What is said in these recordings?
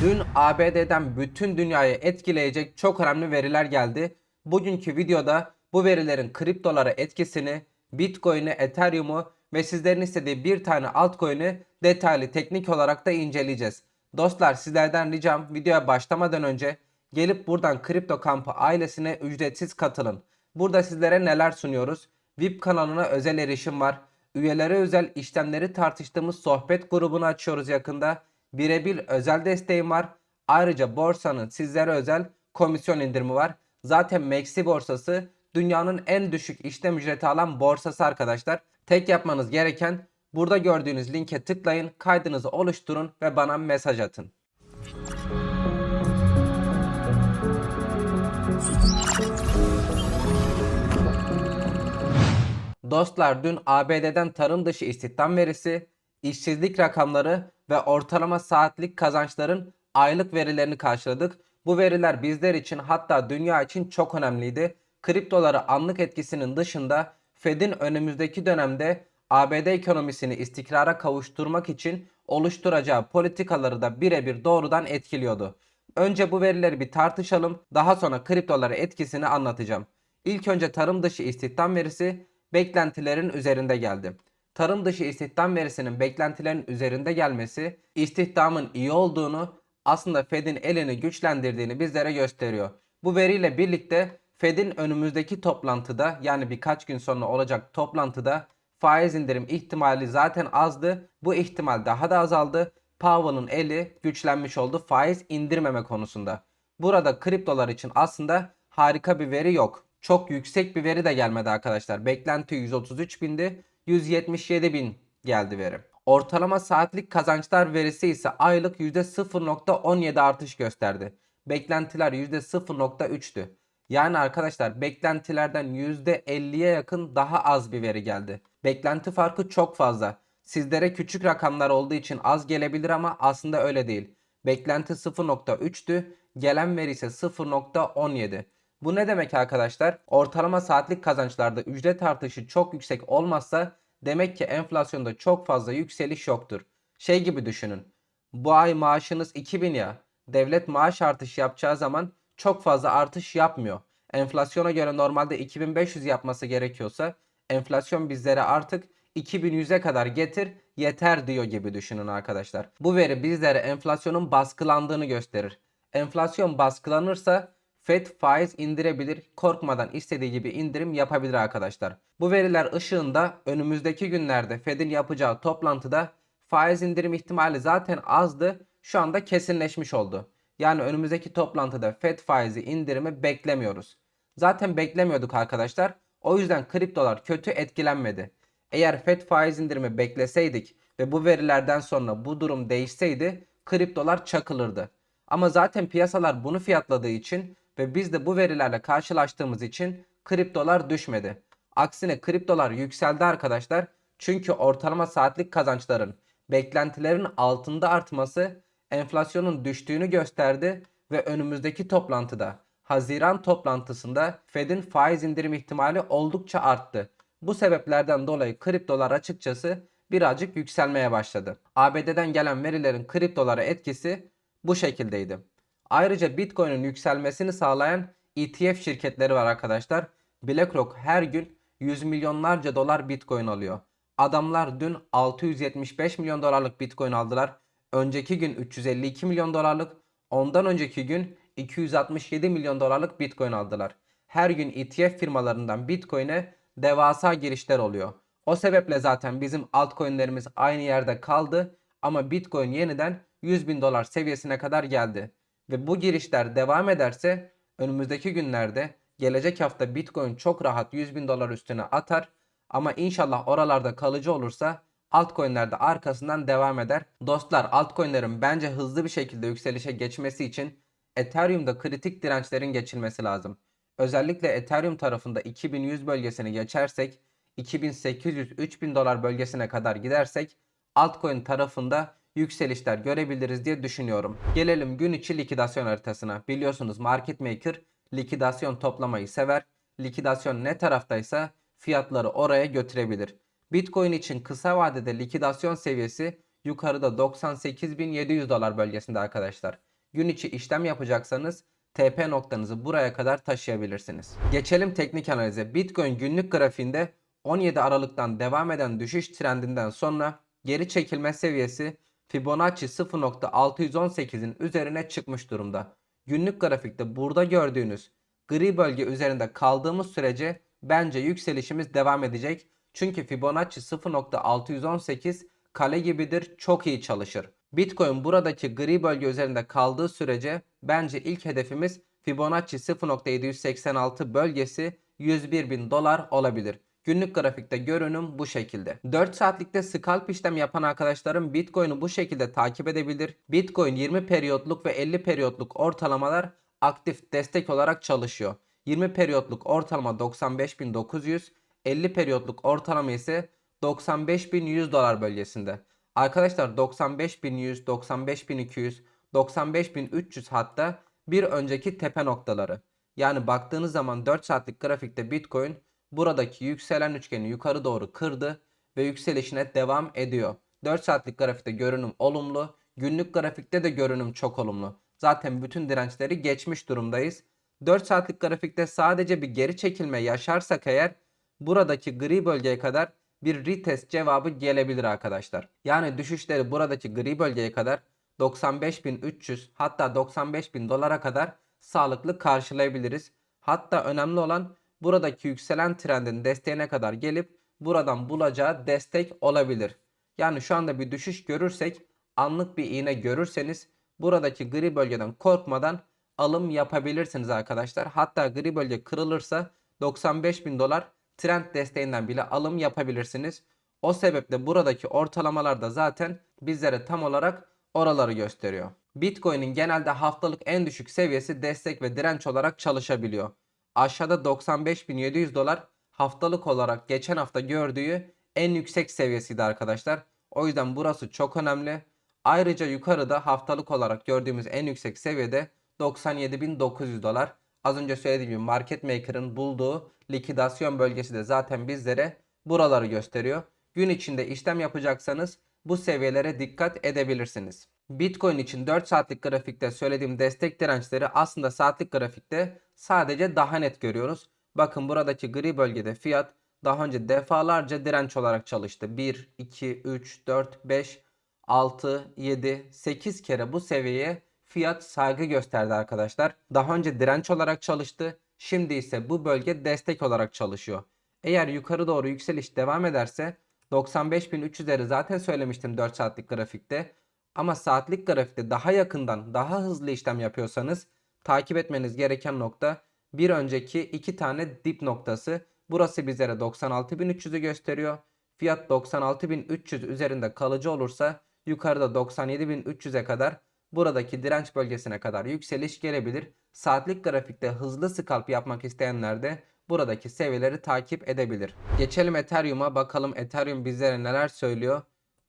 Dün ABD'den bütün dünyayı etkileyecek çok önemli veriler geldi. Bugünkü videoda bu verilerin kriptolara etkisini, Bitcoin'i, Ethereum'u ve sizlerin istediği bir tane altcoin'i detaylı teknik olarak da inceleyeceğiz. Dostlar sizlerden ricam videoya başlamadan önce gelip buradan Kripto Kampı ailesine ücretsiz katılın. Burada sizlere neler sunuyoruz? VIP kanalına özel erişim var. Üyelere özel işlemleri tartıştığımız sohbet grubunu açıyoruz yakında. Birebir özel desteğim var. Ayrıca borsanın sizlere özel komisyon indirimi var. Zaten Maxi borsası dünyanın en düşük işlem ücreti alan borsası arkadaşlar. Tek yapmanız gereken burada gördüğünüz linke tıklayın, kaydınızı oluşturun ve bana mesaj atın. Dostlar dün ABD'den tarım dışı istihdam verisi, işsizlik rakamları ve ortalama saatlik kazançların aylık verilerini karşıladık. Bu veriler bizler için hatta dünya için çok önemliydi. Kriptolara anlık etkisinin dışında Fed'in önümüzdeki dönemde ABD ekonomisini istikrara kavuşturmak için oluşturacağı politikaları da birebir doğrudan etkiliyordu. Önce bu verileri bir tartışalım. Daha sonra kriptolara etkisini anlatacağım. İlk önce tarım dışı istihdam verisi beklentilerin üzerinde geldi. Tarım dışı istihdam verisinin beklentilerin üzerinde gelmesi istihdamın iyi olduğunu aslında Fed'in elini güçlendirdiğini bizlere gösteriyor. Bu veriyle birlikte Fed'in önümüzdeki toplantıda yani birkaç gün sonra olacak toplantıda faiz indirim ihtimali zaten azdı. Bu ihtimal daha da azaldı. Powell'ın eli güçlenmiş oldu faiz indirmeme konusunda. Burada kriptolar için aslında harika bir veri yok. Çok yüksek bir veri de gelmedi arkadaşlar. Beklenti 133 bindi. 177 bin geldi veri. Ortalama saatlik kazançlar verisi ise aylık %0.17 artış gösterdi. Beklentiler %0.3'tü. Yani arkadaşlar beklentilerden %50'ye yakın daha az bir veri geldi. Beklenti farkı çok fazla. Sizlere küçük rakamlar olduğu için az gelebilir ama aslında öyle değil. Beklenti 0.3'tü, gelen veri ise 0.17. Bu ne demek arkadaşlar? Ortalama saatlik kazançlarda ücret artışı çok yüksek olmazsa demek ki enflasyonda çok fazla yükseliş yoktur. Şey gibi düşünün. Bu ay maaşınız 2000 ya. Devlet maaş artışı yapacağı zaman çok fazla artış yapmıyor. Enflasyona göre normalde 2500 yapması gerekiyorsa enflasyon bizlere artık 2100'e kadar getir yeter diyor gibi düşünün arkadaşlar. Bu veri bizlere enflasyonun baskılandığını gösterir. Enflasyon baskılanırsa Fed faiz indirebilir, korkmadan istediği gibi indirim yapabilir arkadaşlar. Bu veriler ışığında önümüzdeki günlerde Fed'in yapacağı toplantıda faiz indirim ihtimali zaten azdı, şu anda kesinleşmiş oldu. Yani önümüzdeki toplantıda Fed faizi indirimi beklemiyoruz. Zaten beklemiyorduk arkadaşlar. O yüzden kriptolar kötü etkilenmedi. Eğer Fed faiz indirimi bekleseydik ve bu verilerden sonra bu durum değişseydi kriptolar çakılırdı. Ama zaten piyasalar bunu fiyatladığı için ve biz de bu verilerle karşılaştığımız için kriptolar düşmedi. Aksine kriptolar yükseldi arkadaşlar. Çünkü ortalama saatlik kazançların beklentilerin altında artması enflasyonun düştüğünü gösterdi ve önümüzdeki toplantıda Haziran toplantısında Fed'in faiz indirim ihtimali oldukça arttı. Bu sebeplerden dolayı kriptolar açıkçası birazcık yükselmeye başladı. ABD'den gelen verilerin kriptolara etkisi bu şekildeydi. Ayrıca Bitcoin'in yükselmesini sağlayan ETF şirketleri var arkadaşlar. BlackRock her gün 100 milyonlarca dolar Bitcoin alıyor. Adamlar dün 675 milyon dolarlık Bitcoin aldılar. Önceki gün 352 milyon dolarlık, ondan önceki gün 267 milyon dolarlık Bitcoin aldılar. Her gün ETF firmalarından Bitcoin'e devasa girişler oluyor. O sebeple zaten bizim altcoin'lerimiz aynı yerde kaldı ama Bitcoin yeniden 100 bin dolar seviyesine kadar geldi. Ve bu girişler devam ederse önümüzdeki günlerde gelecek hafta Bitcoin çok rahat 100 bin dolar üstüne atar. Ama inşallah oralarda kalıcı olursa altcoin'ler de arkasından devam eder. Dostlar altcoin'lerin bence hızlı bir şekilde yükselişe geçmesi için Ethereum'da kritik dirençlerin geçilmesi lazım. Özellikle Ethereum tarafında 2100 bölgesini geçersek 2800-3000 dolar bölgesine kadar gidersek altcoin tarafında yükselişler görebiliriz diye düşünüyorum. Gelelim gün içi likidasyon haritasına. Biliyorsunuz market maker likidasyon toplamayı sever. Likidasyon ne taraftaysa fiyatları oraya götürebilir. Bitcoin için kısa vadede likidasyon seviyesi yukarıda 98.700 dolar bölgesinde arkadaşlar. Gün içi işlem yapacaksanız TP noktanızı buraya kadar taşıyabilirsiniz. Geçelim teknik analize. Bitcoin günlük grafiğinde 17 Aralık'tan devam eden düşüş trendinden sonra geri çekilme seviyesi Fibonacci 0.618'in üzerine çıkmış durumda. Günlük grafikte burada gördüğünüz gri bölge üzerinde kaldığımız sürece bence yükselişimiz devam edecek. Çünkü Fibonacci 0.618 kale gibidir, çok iyi çalışır. Bitcoin buradaki gri bölge üzerinde kaldığı sürece bence ilk hedefimiz Fibonacci 0.786 bölgesi 101 bin dolar olabilir. Günlük grafikte görünüm bu şekilde. 4 saatlikte scalp işlem yapan arkadaşlarım Bitcoin'i bu şekilde takip edebilir. Bitcoin 20 periyotluk ve 50 periyotluk ortalamalar aktif destek olarak çalışıyor. 20 periyotluk ortalama 95.900, 50 periyotluk ortalama ise 95.100 dolar bölgesinde. Arkadaşlar 95.100, 95.200, 95.300 hatta bir önceki tepe noktaları. Yani baktığınız zaman 4 saatlik grafikte Bitcoin buradaki yükselen üçgeni yukarı doğru kırdı ve yükselişine devam ediyor. 4 saatlik grafikte görünüm olumlu, günlük grafikte de görünüm çok olumlu. Zaten bütün dirençleri geçmiş durumdayız. 4 saatlik grafikte sadece bir geri çekilme yaşarsak eğer buradaki gri bölgeye kadar bir retest cevabı gelebilir arkadaşlar. Yani düşüşleri buradaki gri bölgeye kadar 95.300 hatta 95.000 dolara kadar sağlıklı karşılayabiliriz. Hatta önemli olan buradaki yükselen trendin desteğine kadar gelip buradan bulacağı destek olabilir. Yani şu anda bir düşüş görürsek anlık bir iğne görürseniz buradaki gri bölgeden korkmadan alım yapabilirsiniz arkadaşlar. Hatta gri bölge kırılırsa 95 bin dolar trend desteğinden bile alım yapabilirsiniz. O sebeple buradaki ortalamalar da zaten bizlere tam olarak oraları gösteriyor. Bitcoin'in genelde haftalık en düşük seviyesi destek ve direnç olarak çalışabiliyor. Aşağıda 95.700 dolar haftalık olarak geçen hafta gördüğü en yüksek seviyesiydi arkadaşlar. O yüzden burası çok önemli. Ayrıca yukarıda haftalık olarak gördüğümüz en yüksek seviyede 97.900 dolar. Az önce söylediğim gibi market maker'ın bulduğu likidasyon bölgesi de zaten bizlere buraları gösteriyor. Gün içinde işlem yapacaksanız bu seviyelere dikkat edebilirsiniz. Bitcoin için 4 saatlik grafikte söylediğim destek dirençleri aslında saatlik grafikte sadece daha net görüyoruz. Bakın buradaki gri bölgede fiyat daha önce defalarca direnç olarak çalıştı. 1, 2, 3, 4, 5, 6, 7, 8 kere bu seviyeye fiyat saygı gösterdi arkadaşlar. Daha önce direnç olarak çalıştı. Şimdi ise bu bölge destek olarak çalışıyor. Eğer yukarı doğru yükseliş devam ederse 95.300'leri zaten söylemiştim 4 saatlik grafikte. Ama saatlik grafikte daha yakından daha hızlı işlem yapıyorsanız takip etmeniz gereken nokta bir önceki iki tane dip noktası. Burası bizlere 96.300'ü gösteriyor. Fiyat 96.300 üzerinde kalıcı olursa yukarıda 97.300'e kadar buradaki direnç bölgesine kadar yükseliş gelebilir. Saatlik grafikte hızlı scalp yapmak isteyenler de buradaki seviyeleri takip edebilir. Geçelim Ethereum'a bakalım Ethereum bizlere neler söylüyor.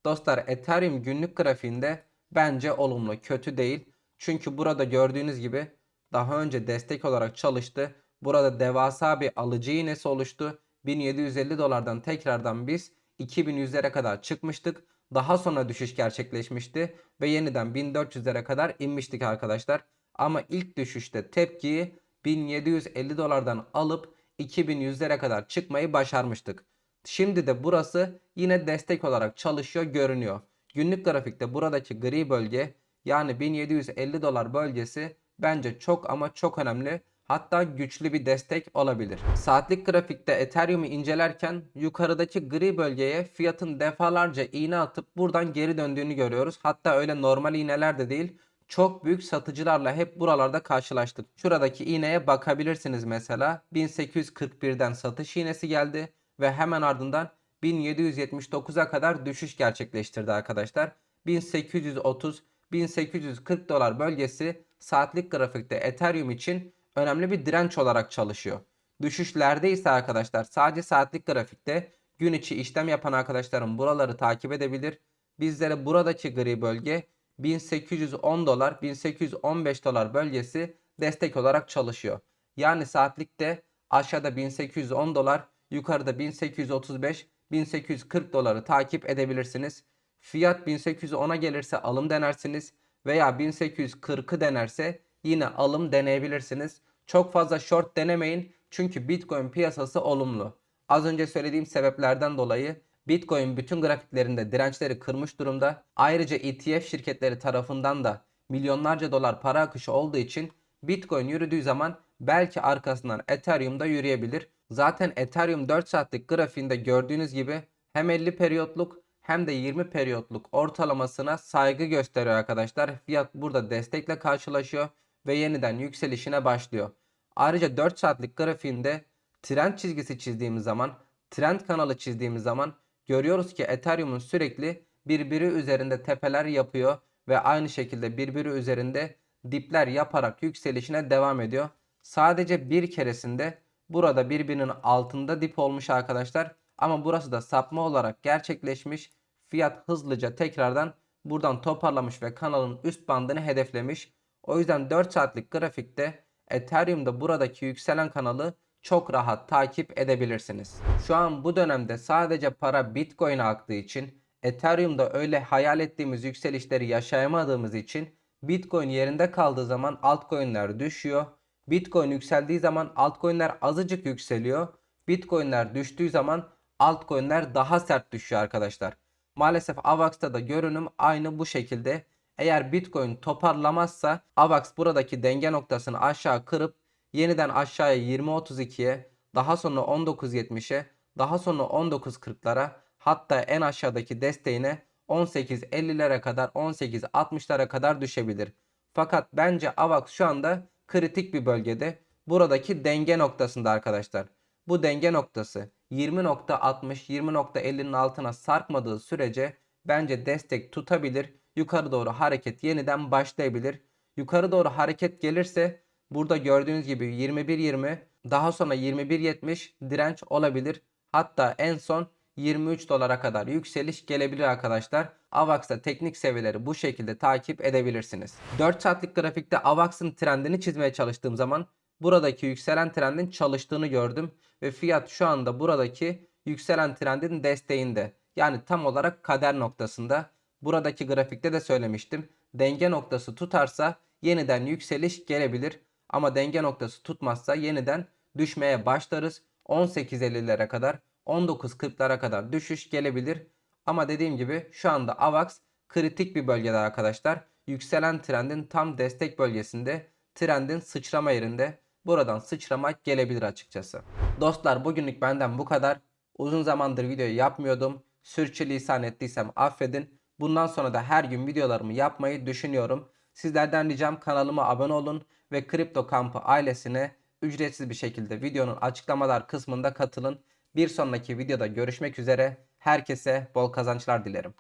Dostlar Ethereum günlük grafiğinde bence olumlu, kötü değil. Çünkü burada gördüğünüz gibi daha önce destek olarak çalıştı. Burada devasa bir alıcı iğnesi oluştu. 1750 dolardan tekrardan biz 2100'lere kadar çıkmıştık. Daha sonra düşüş gerçekleşmişti ve yeniden 1400'lere kadar inmiştik arkadaşlar. Ama ilk düşüşte tepkiyi 1750 dolardan alıp 2100'lere kadar çıkmayı başarmıştık. Şimdi de burası yine destek olarak çalışıyor görünüyor. Günlük grafikte buradaki gri bölge yani 1750 dolar bölgesi bence çok ama çok önemli. Hatta güçlü bir destek olabilir. Saatlik grafikte Ethereum'u incelerken yukarıdaki gri bölgeye fiyatın defalarca iğne atıp buradan geri döndüğünü görüyoruz. Hatta öyle normal iğneler de değil. Çok büyük satıcılarla hep buralarda karşılaştık. Şuradaki iğneye bakabilirsiniz mesela. 1841'den satış iğnesi geldi ve hemen ardından 1779'a kadar düşüş gerçekleştirdi arkadaşlar. 1830 1840 dolar bölgesi saatlik grafikte Ethereum için önemli bir direnç olarak çalışıyor. Düşüşlerde ise arkadaşlar sadece saatlik grafikte gün içi işlem yapan arkadaşlarım buraları takip edebilir. Bizlere buradaki gri bölge 1810 dolar 1815 dolar bölgesi destek olarak çalışıyor. Yani saatlikte aşağıda 1810 dolar yukarıda 1835 1840 doları takip edebilirsiniz. Fiyat 1810'a gelirse alım denersiniz veya 1840'ı denerse yine alım deneyebilirsiniz. Çok fazla short denemeyin çünkü Bitcoin piyasası olumlu. Az önce söylediğim sebeplerden dolayı Bitcoin bütün grafiklerinde dirençleri kırmış durumda. Ayrıca ETF şirketleri tarafından da milyonlarca dolar para akışı olduğu için Bitcoin yürüdüğü zaman belki arkasından Ethereum da yürüyebilir. Zaten Ethereum 4 saatlik grafiğinde gördüğünüz gibi hem 50 periyotluk hem de 20 periyotluk ortalamasına saygı gösteriyor arkadaşlar. Fiyat burada destekle karşılaşıyor ve yeniden yükselişine başlıyor. Ayrıca 4 saatlik grafiğinde trend çizgisi çizdiğimiz zaman, trend kanalı çizdiğimiz zaman görüyoruz ki Ethereum'un sürekli birbiri üzerinde tepeler yapıyor ve aynı şekilde birbiri üzerinde dipler yaparak yükselişine devam ediyor. Sadece bir keresinde burada birbirinin altında dip olmuş arkadaşlar. Ama burası da sapma olarak gerçekleşmiş. Fiyat hızlıca tekrardan buradan toparlamış ve kanalın üst bandını hedeflemiş. O yüzden 4 saatlik grafikte Ethereum'da buradaki yükselen kanalı çok rahat takip edebilirsiniz. Şu an bu dönemde sadece para Bitcoin'e aktığı için Ethereum'da öyle hayal ettiğimiz yükselişleri yaşayamadığımız için Bitcoin yerinde kaldığı zaman altcoin'ler düşüyor. Bitcoin yükseldiği zaman altcoin'ler azıcık yükseliyor. Bitcoin'ler düştüğü zaman altcoin'ler daha sert düşüyor arkadaşlar. Maalesef AVAX'ta da görünüm aynı bu şekilde. Eğer Bitcoin toparlamazsa AVAX buradaki denge noktasını aşağı kırıp yeniden aşağıya 20.32'ye daha sonra 19.70'e daha sonra 19.40'lara hatta en aşağıdaki desteğine 18.50'lere kadar 18.60'lara kadar düşebilir. Fakat bence AVAX şu anda kritik bir bölgede. Buradaki denge noktasında arkadaşlar. Bu denge noktası 20.60 20.50'nin altına sarkmadığı sürece bence destek tutabilir. Yukarı doğru hareket yeniden başlayabilir. Yukarı doğru hareket gelirse burada gördüğünüz gibi 21.20 daha sonra 21.70 direnç olabilir. Hatta en son 23 dolara kadar yükseliş gelebilir arkadaşlar. AVAX'ta teknik seviyeleri bu şekilde takip edebilirsiniz. 4 saatlik grafikte AVAX'ın trendini çizmeye çalıştığım zaman buradaki yükselen trendin çalıştığını gördüm ve fiyat şu anda buradaki yükselen trendin desteğinde. Yani tam olarak kader noktasında. Buradaki grafikte de söylemiştim. Denge noktası tutarsa yeniden yükseliş gelebilir ama denge noktası tutmazsa yeniden düşmeye başlarız. 18.50'lere kadar 19.40'lara kadar düşüş gelebilir. Ama dediğim gibi şu anda AVAX kritik bir bölgede arkadaşlar. Yükselen trendin tam destek bölgesinde, trendin sıçrama yerinde. Buradan sıçramak gelebilir açıkçası. Dostlar bugünlük benden bu kadar. Uzun zamandır video yapmıyordum. Sürçülisan ettiysem affedin. Bundan sonra da her gün videolarımı yapmayı düşünüyorum. Sizlerden ricam kanalıma abone olun ve Kripto Kampı ailesine ücretsiz bir şekilde videonun açıklamalar kısmında katılın. Bir sonraki videoda görüşmek üzere. Herkese bol kazançlar dilerim.